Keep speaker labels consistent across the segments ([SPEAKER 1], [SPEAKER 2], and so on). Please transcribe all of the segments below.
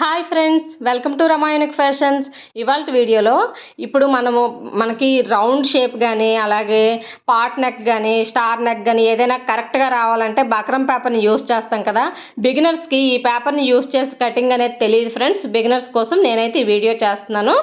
[SPEAKER 1] Hi friends welcome to Rama unique fashions. ఇవాళ వీడియోలో ఇప్పుడు మనము మనకి రౌండ్ షేప్ కానీ అలాగే పాట్ నెక్ కానీ స్టార్ నెక్ కానీ ఏదైనా కరెక్ట్గా రావాలంటే బక్రం పేపర్ని యూస్ చేస్తాం కదా. బిగినర్స్కి ఈ పేపర్ని యూస్ చేసి కటింగ్ అనేది తెలియదు ఫ్రెండ్స్. బిగినర్స్ కోసం నేనైతే ఈ వీడియో చేస్తున్నాను.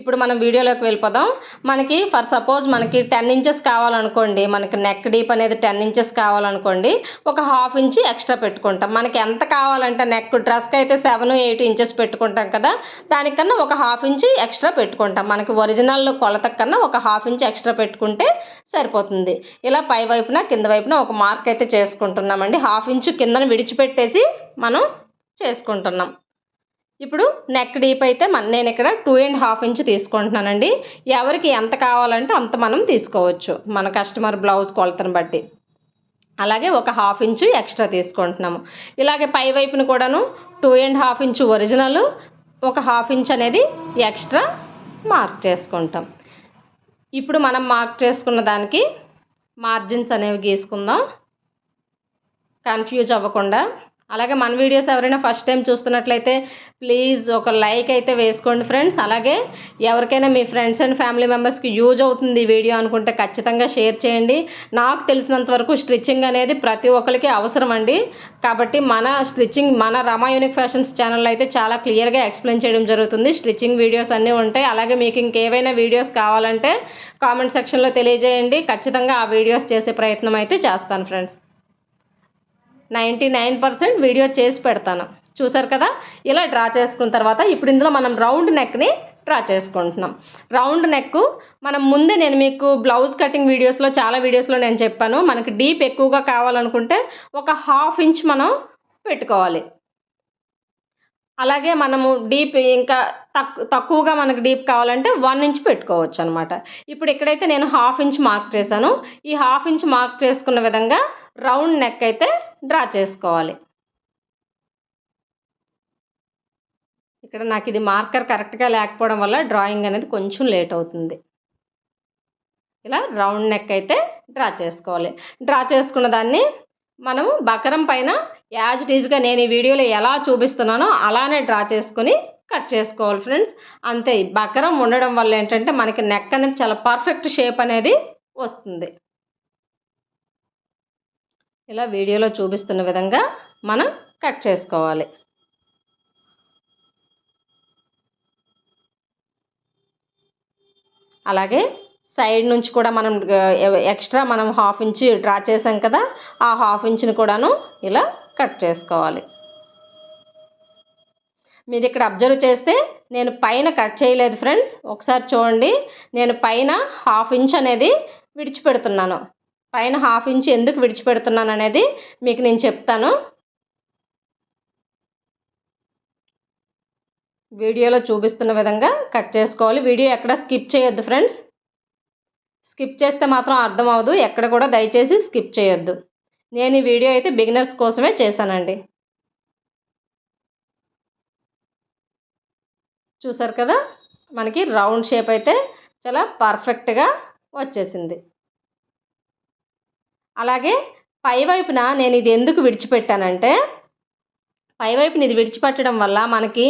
[SPEAKER 1] ఇప్పుడు మనం వీడియోలోకి వెళ్ళిపోదాం. మనకి ఫర్ సపోజ్ మనకి టెన్ ఇంచెస్ కావాలనుకోండి మనకి నెక్ డీప్ అనేది టెన్ ఇంచెస్ కావాలనుకోండి ఒక హాఫ్ ఇంచ్ ఎక్స్ట్రా పెట్టుకుంటాం. మనకి ఎంత కావాలంటే నెక్ డ్రెస్కి అయితే సెవెన్ ఎయిట్ ఇంచెస్ పెట్టుకుంటాం కదా దానికన్నా ఒక హాఫ్ ఇంచ్ ఎక్స్ట్రా పెట్టుకుంటాం. మనకి ఒరిజినల్ కొలత కన్నా ఒక హాఫ్ ఇంచ్ ఎక్స్ట్రా పెట్టుకుంటే సరిపోతుంది. ఇలా పై వైపున కింద వైపున ఒక మార్క్ అయితే చేసుకుంటున్నామండి. హాఫ్ ఇంచ్ కిందన విడిచిపెట్టేసి మనం చేసుకుంటున్నాం. ఇప్పుడు నెక్ డీప్ అయితే మన నేను ఇక్కడ టూ అండ్ హాఫ్ ఇంచ్ తీసుకుంటున్నానండి. ఎవరికి ఎంత కావాలంటే అంత మనం తీసుకోవచ్చు. మన కస్టమర్ బ్లౌజ్ కొలతను బట్టి. అలాగే ఒక హాఫ్ ఇంచు ఎక్స్ట్రా తీసుకుంటున్నాము. ఇలాగే పై వైపున కూడాను two and half inch original ఒక హాఫ్ ఇంచ్ అనేది ఎక్స్ట్రా మార్క్ చేసుకుంటాం. ఇప్పుడు మనం మార్క్ చేసుకున్న దానికి మార్జిన్స్ అనేవి గీసుకుందాం. కన్ఫ్యూజ్ అవ్వకుండా అలాగే మన వీడియోస్ ఎవరైనా ఫస్ట్ టైం చూస్తున్నట్లయితే ప్లీజ్ ఒక లైక్ అయితే వేసుకోండి ఫ్రెండ్స్ అలాగే ఎవరికైనా మీ ఫ్రెండ్స్ అండ్ ఫ్యామిలీ మెంబర్స్కి యూజ్ అవుతుంది ఈ వీడియో అనుకుంటే ఖచ్చితంగా షేర్ చేయండి. నాకు తెలిసినంత వరకు స్టిచ్చింగ్ అనేది ప్రతి ఒక్కరికి అవసరం అండి. కాబట్టి మన స్టిచ్చింగ్ మన రమా యూనిక్ ఫ్యాషన్స్ ఛానల్ అయితే చాలా క్లియర్గా ఎక్స్ప్లెయిన్ చేయడం జరుగుతుంది. స్టిచ్చింగ్ వీడియోస్ అన్నీ ఉంటాయి. అలాగే మీకు ఇంకేవైనా వీడియోస్ కావాలంటే కామెంట్ సెక్షన్లో తెలియజేయండి. ఖచ్చితంగా ఆ వీడియోస్ చేసే ప్రయత్నం అయితే చేస్తాను friends ninety nine percent video చేసి పెడతాను. చూసారు కదా? ఇలా డ్రా చేసుకున్న తర్వాత ఇప్పుడు ఇందులో మనం రౌండ్ నెక్ని డ్రా చేసుకుంటున్నాం. రౌండ్ నెక్ మనం ముందే నేను మీకు బ్లౌజ్ కటింగ్ వీడియోస్లో చాలా వీడియోస్లో నేను చెప్పాను. మనకి డీప్ ఎక్కువగా కావాలనుకుంటే ఒక హాఫ్ ఇంచ్ మనం పెట్టుకోవాలి. అలాగే మనము డీప్ ఇంకా తక్కు తక్కువగా మనకు డీప్ కావాలంటే వన్ ఇంచ్ పెట్టుకోవచ్చు అనమాట ఇప్పుడు ఇక్కడైతే నేను హాఫ్ ఇంచ్ మార్క్ చేశాను. ఈ హాఫ్ ఇంచ్ మార్క్ చేసుకున్న విధంగా రౌండ్ నెక్ అయితే డ్రా చేసుకోవాలి. ఇక్కడ నాకు ఇది మార్కర్ కరెక్ట్గా లేకపోవడం వల్ల డ్రాయింగ్ అనేది కొంచెం లేట్ అవుతుంది. ఇలా రౌండ్ నెక్ అయితే డ్రా చేసుకోవాలి. డ్రా చేసుకున్న దాన్ని మనం బకరం పైన యాజ్ టీజ్గా నేను ఈ వీడియోలో ఎలా చూపిస్తున్నానో అలానే డ్రా చేసుకొని కట్ చేసుకోవాలి ఫ్రెండ్స్. అంతే బకరం ఉండడం వల్ల ఏంటంటే మనకి నెక్ అనేది చాలా పర్ఫెక్ట్ షేప్ అనేది వస్తుంది. ఇలా వీడియోలో చూపిస్తున్న విధంగా మనం కట్ చేసుకోవాలి. అలాగే సైడ్ నుంచి కూడా మనం ఎక్స్ట్రా మనం హాఫ్ ఇంచ్ డ్రా చేసాం కదా ఆ హాఫ్ ఇంచ్ని కూడాను ఇలా కట్ చేసుకోవాలి. మీరు ఇక్కడ అబ్జర్వ్ చేస్తే నేను పైన కట్ చేయలేదు ఫ్రెండ్స్. ఒకసారి చూడండి. నేను పైన హాఫ్ ఇంచ్ అనేది విడిచిపెడుతున్నాను. పైన హాఫ్ ఇంచ్ ఎందుకు విడిచిపెడుతున్నాను అనేది మీకు నేను చెప్తాను. వీడియోలో చూపిస్తున్న విధంగా కట్ చేసుకోవాలి. వీడియో ఎక్కడ స్కిప్ చేయొద్దు ఫ్రెండ్స్. స్కిప్ చేస్తే మాత్రం అర్థం అవ్వదు. ఎక్కడ కూడా దయచేసి స్కిప్ చేయొద్దు. నేను ఈ వీడియో అయితే బిగినర్స్ కోసమే చేశానండి. చూసారు కదా? మనకి రౌండ్ షేప్ అయితే చాలా పర్ఫెక్ట్గా వచ్చేసింది. అలాగే పై వైపున నేను ఇది ఎందుకు విడిచిపెట్టానంటే పైవైపున ఇది విడిచిపెట్టడం వల్ల మనకి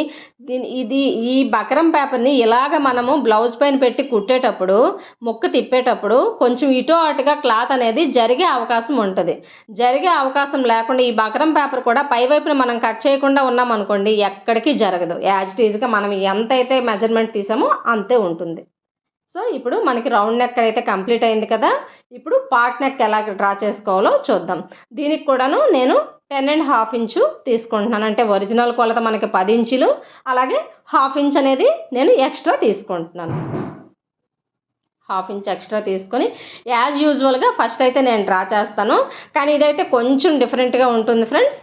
[SPEAKER 1] ఇది ఈ బకరం పేపర్ని ఇలాగ మనము బ్లౌజ్ పైన పెట్టి కుట్టేటప్పుడు ముక్క తిప్పేటప్పుడు కొంచెం ఇటో అటుగా క్లాత్ అనేది జరిగే అవకాశం ఉంటుంది. జరిగే అవకాశం లేకుండా ఈ బకరం పేపర్ కూడా పై వైపున మనం కట్ చేయకుండా ఉన్నాం అనుకోండి ఎక్కడికి జరగదు. యాజ్ టీజ్గా మనం ఎంతైతే మెజర్మెంట్ తీసామో అంతే ఉంటుంది. సో ఇప్పుడు మనకి రౌండ్ నెక్ అయితే కంప్లీట్ అయింది కదా. ఇప్పుడు పార్ట్ నెక్ ఎలా డ్రా చేసుకోవాలో చూద్దాం. దీనికి కూడాను నేను టెన్ అండ్ హాఫ్ ఇంచు తీసుకుంటున్నాను. అంటే ఒరిజినల్ కొలత మనకి పది ఇంచులు. అలాగే హాఫ్ ఇంచ్ అనేది నేను ఎక్స్ట్రా తీసుకుంటున్నాను. హాఫ్ ఇంచ్ ఎక్స్ట్రా తీసుకొని యాజ్ యూజువల్గా ఫస్ట్ అయితే నేను డ్రా చేస్తాను. కానీ ఇదైతే కొంచెం డిఫరెంట్గా ఉంటుంది ఫ్రెండ్స్.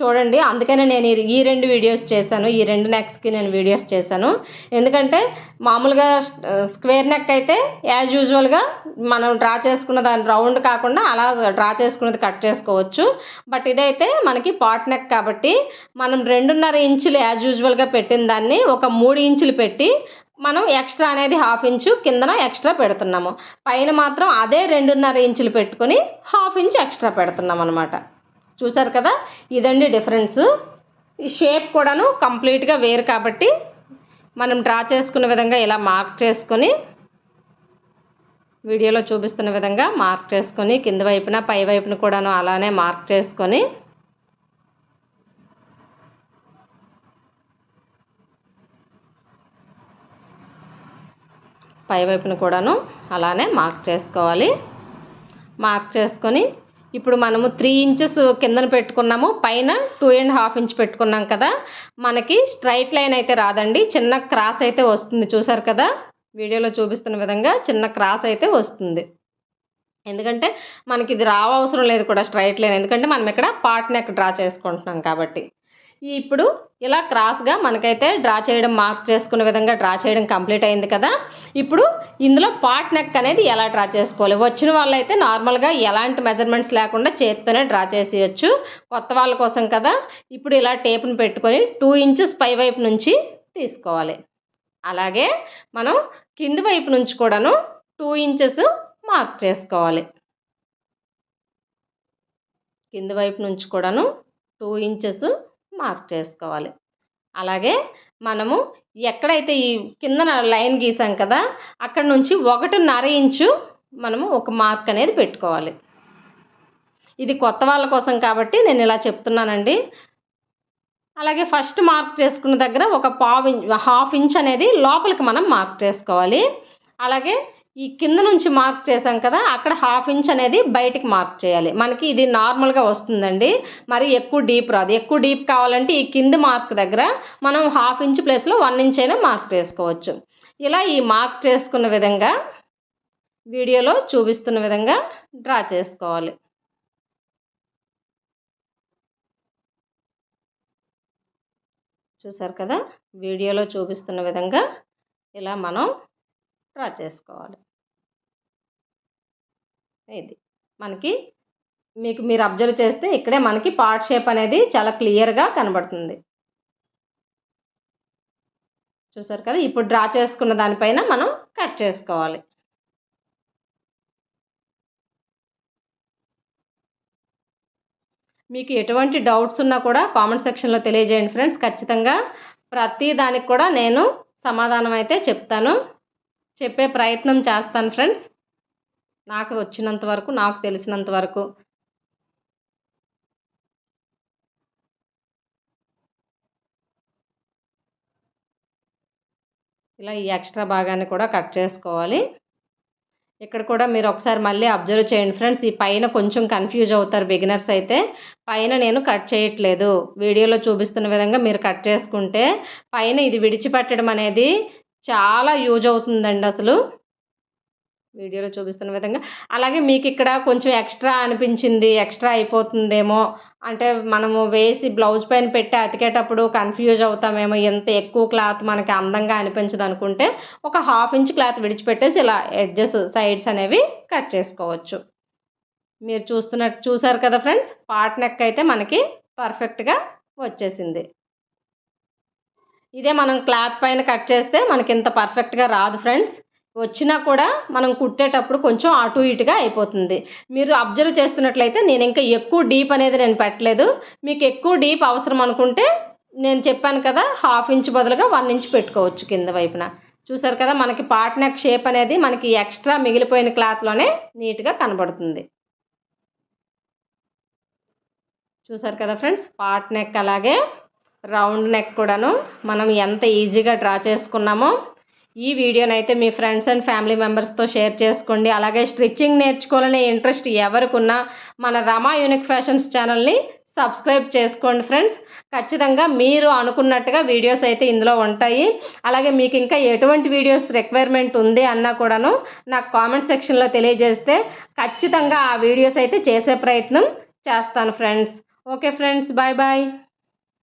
[SPEAKER 1] చూడండి. అందుకనే నేను ఈ రెండు వీడియోస్ చేశాను. ఈ రెండు నెక్స్కి నేను వీడియోస్ చేశాను. ఎందుకంటే మామూలుగా స్క్వేర్ నెక్ అయితే యాజ్ యూజువల్గా మనం డ్రా చేసుకున్న దాని రౌండ్ కాకుండా అలా డ్రా చేసుకున్నది కట్ చేసుకోవచ్చు. బట్ ఇదైతే మనకి పాట్ నెక్ కాబట్టి మనం రెండున్నర ఇంచులు యాజ్ యూజువల్గా పెట్టిన దాన్ని ఒక మూడు ఇంచులు పెట్టి మనం ఎక్స్ట్రా అనేది హాఫ్ ఇంచు కిందన ఎక్స్ట్రా పెడుతున్నాము. పైన మాత్రం అదే రెండున్నర ఇంచులు పెట్టుకొని హాఫ్ ఇంచ్ ఎక్స్ట్రా పెడుతున్నాం అనమాట చూసారు కదా? ఇదండి డిఫరెన్స్. ఈ షేప్ కూడాను కంప్లీట్గా వేరు కాబట్టి మనం డ్రా చేసుకునే విధంగా ఇలా మార్క్ చేసుకొని వీడియోలో చూపిస్తున్న విధంగా మార్క్ చేసుకొని కింద వైపున పై వైపున కూడాను అలానే మార్క్ చేసుకొని పై వైపున కూడాను అలానే మార్క్ చేసుకోవాలి. మార్క్ చేసుకొని ఇప్పుడు మనము త్రీ ఇంచెస్ కిందన పెట్టుకున్నాము. పైన టూ అండ్ హాఫ్ ఇంచ్ పెట్టుకున్నాం కదా. మనకి స్ట్రైట్ లైన్ అయితే రాదండి. చిన్న క్రాస్ అయితే వస్తుంది. చూసారు కదా? వీడియోలో చూపిస్తున్న విధంగా చిన్న క్రాస్ అయితే వస్తుంది. ఎందుకంటే మనకి ఇది రావవసరం లేదు కూడా స్ట్రైట్ లైన్ ఎందుకంటే మనం ఇక్కడ పార్ట్ నెక్ డ్రా చేసుకుంటున్నాం కాబట్టి. ఇప్పుడు ఇలా క్రాస్గా మనకైతే డ్రా చేయడం మార్క్ చేసుకునే విధంగా డ్రా చేయడం కంప్లీట్ అయింది కదా. ఇప్పుడు ఇందులో పాట్ నెక్ అనేది ఎలా డ్రా చేసుకోవాలి? వచ్చిన వాళ్ళైతే నార్మల్గా ఎలాంటి మెజర్మెంట్స్ లేకుండా చేత్తోనే డ్రా చేసేయచ్చు. కొత్త వాళ్ళ కోసం కదా. ఇప్పుడు ఇలా టేప్ని పెట్టుకొని టూ ఇంచెస్ పై వైపు నుంచి తీసుకోవాలి. అలాగే మనం కింది వైపు నుంచి కూడాను టూ ఇంచెస్ మార్క్ చేసుకోవాలి. కింది వైపు నుంచి కూడాను టూ ఇంచెస్ మార్క్ చేసుకోవాలి. అలాగే మనము ఎక్కడైతే ఈ కింద లైన్ గీసాం కదా అక్కడ నుంచి ఒకటిన్నర ఇంచు మనము ఒక మార్క్ అనేది పెట్టుకోవాలి. ఇది కొత్త వాళ్ళ కోసం కాబట్టి నేను ఇలా చెప్తున్నానండి. అలాగే ఫస్ట్ మార్క్ చేసుకున్న దగ్గర ఒక పావు ఇంచ్ హాఫ్ ఇంచ్ అనేది లోపలికి మనం మార్క్ చేసుకోవాలి. అలాగే ఈ కింద నుంచి మార్క్ చేసాం కదా అక్కడ హాఫ్ ఇంచ్ అనేది బయటికి మార్క్ చేయాలి. మనకి ఇది నార్మల్గా వస్తుందండి. మరి ఎక్కువ డీప్ రాదు. ఎక్కువ డీప్ కావాలంటే ఈ కింద మార్క్ దగ్గర మనం హాఫ్ ఇంచ్ ప్లేస్లో వన్ ఇంచ్ అయినా మార్క్ చేసుకోవచ్చు. ఇలా ఈ మార్క్ చేసుకున్న విధంగా వీడియోలో చూపిస్తున్న విధంగా డ్రా చేసుకోవాలి. చూసారు కదా? వీడియోలో చూపిస్తున్న విధంగా ఇలా మనం డ్రా చేసుకోవాలి. ఇది. మనకి మీకు మీరు అబ్జర్వ్ చేస్తే ఇక్కడే మనకి పార్ట్ షేప్ అనేది చాలా క్లియర్గా కనబడుతుంది. చూసారు కదా? ఇప్పుడు డ్రా చేసుకున్న దానిపైన మనం కట్ చేసుకోవాలి. మీకు ఎటువంటి డౌట్స్ ఉన్నా కూడా కామెంట్ సెక్షన్లో తెలియజేయండి ఫ్రెండ్స్ ఖచ్చితంగా ప్రతి దానికి కూడా నేను సమాధానం అయితే చెప్తాను. చెప్పే ప్రయత్నం చేస్తాను ఫ్రెండ్స్ నాకు వచ్చినంత వరకు నాకు తెలిసినంత వరకు. ఇలా ఈ ఎక్స్ట్రా భాగాన్ని కూడా కట్ చేసుకోవాలి. ఇక్కడ కూడా మీరు ఒకసారి మళ్ళీ అబ్జర్వ్ చేయండి ఫ్రెండ్స్ ఈ పైన కొంచెం కన్ఫ్యూజ్ అవుతారు బిగినర్స్ అయితే. పైన నేను కట్ చేయట్లేదు. వీడియోలో చూపిస్తున్న విధంగా మీరు కట్ చేసుకుంటే పైన ఇది విడిచిపెట్టడం అనేది చాలా యూజ్ అవుతుందండి అసలు. వీడియోలో చూపిస్తున్న విధంగా. అలాగే మీకు ఇక్కడ కొంచెం ఎక్స్ట్రా అనిపించింది ఎక్స్ట్రా అయిపోతుందేమో అంటే మనము వేసి బ్లౌజ్ పైన పెట్టి అతికేటప్పుడు కన్ఫ్యూజ్ అవుతామేమో ఎంత ఎక్కువ క్లాత్ మనకి అందంగా అనిపించదు అనుకుంటే ఒక హాఫ్ ఇంచ్ క్లాత్ విడిచిపెట్టేసి ఇలా ఎడ్జెస్ సైడ్స్ అనేవి కట్ చేసుకోవచ్చు. మీరు చూస్తున్నట్టు చూసారు కదా ఫ్రెండ్స్? పార్ట్ నెక్ అయితే మనకి పర్ఫెక్ట్గా వచ్చేసింది. ఇదే మనం క్లాత్ పైన కట్ చేస్తే మనకి ఇంత పర్ఫెక్ట్గా రాదు ఫ్రెండ్స్. వచ్చినా కూడా మనం కుట్టేటప్పుడు కొంచెం అటు ఇటుగా అయిపోతుంది. మీరు అబ్జర్వ్ చేస్తున్నట్లయితే నేను ఇంకా ఎక్కువ డీప్ అనేది నేను పెట్టలేదు. మీకు ఎక్కువ డీప్ అవసరం అనుకుంటే నేను చెప్పాను కదా హాఫ్ ఇంచ్ బదులుగా వన్ ఇంచ్ పెట్టుకోవచ్చు కింద వైపున. చూసారు కదా మనకి పార్ట్ నెక్ షేప్ అనేది మనకి ఎక్స్ట్రా మిగిలిపోయిన క్లాత్లోనే నీట్గా కనబడుతుంది. చూసారు కదా ఫ్రెండ్స్ పార్ట్ నెక్ అలాగే రౌండ్ నెక్ కూడాను మనం ఎంత ఈజీగా డ్రా చేసుకున్నామో ఈ వీడియోనైతే మీ ఫ్రెండ్స్ అండ్ ఫ్యామిలీ మెంబర్స్తో షేర్ చేసుకోండి. అలాగే స్టిచ్చింగ్ నేర్చుకోవాలనే ఇంట్రెస్ట్ ఎవరికున్నా మన రమా యూనిక్ ఫ్యాషన్స్ ఛానల్ని సబ్స్క్రైబ్ చేసుకోండి ఫ్రెండ్స్. ఖచ్చితంగా మీరు అనుకున్నట్టుగా వీడియోస్ అయితే ఇందులో ఉంటాయి. అలాగే మీకు ఇంకా ఎటువంటి వీడియోస్ రిక్వైర్మెంట్ ఉంది అన్నా కూడాను నాకు కామెంట్ సెక్షన్లో తెలియజేస్తే ఖచ్చితంగా ఆ వీడియోస్ అయితే చేసే ప్రయత్నం చేస్తాను friends. Okay friends bye bye.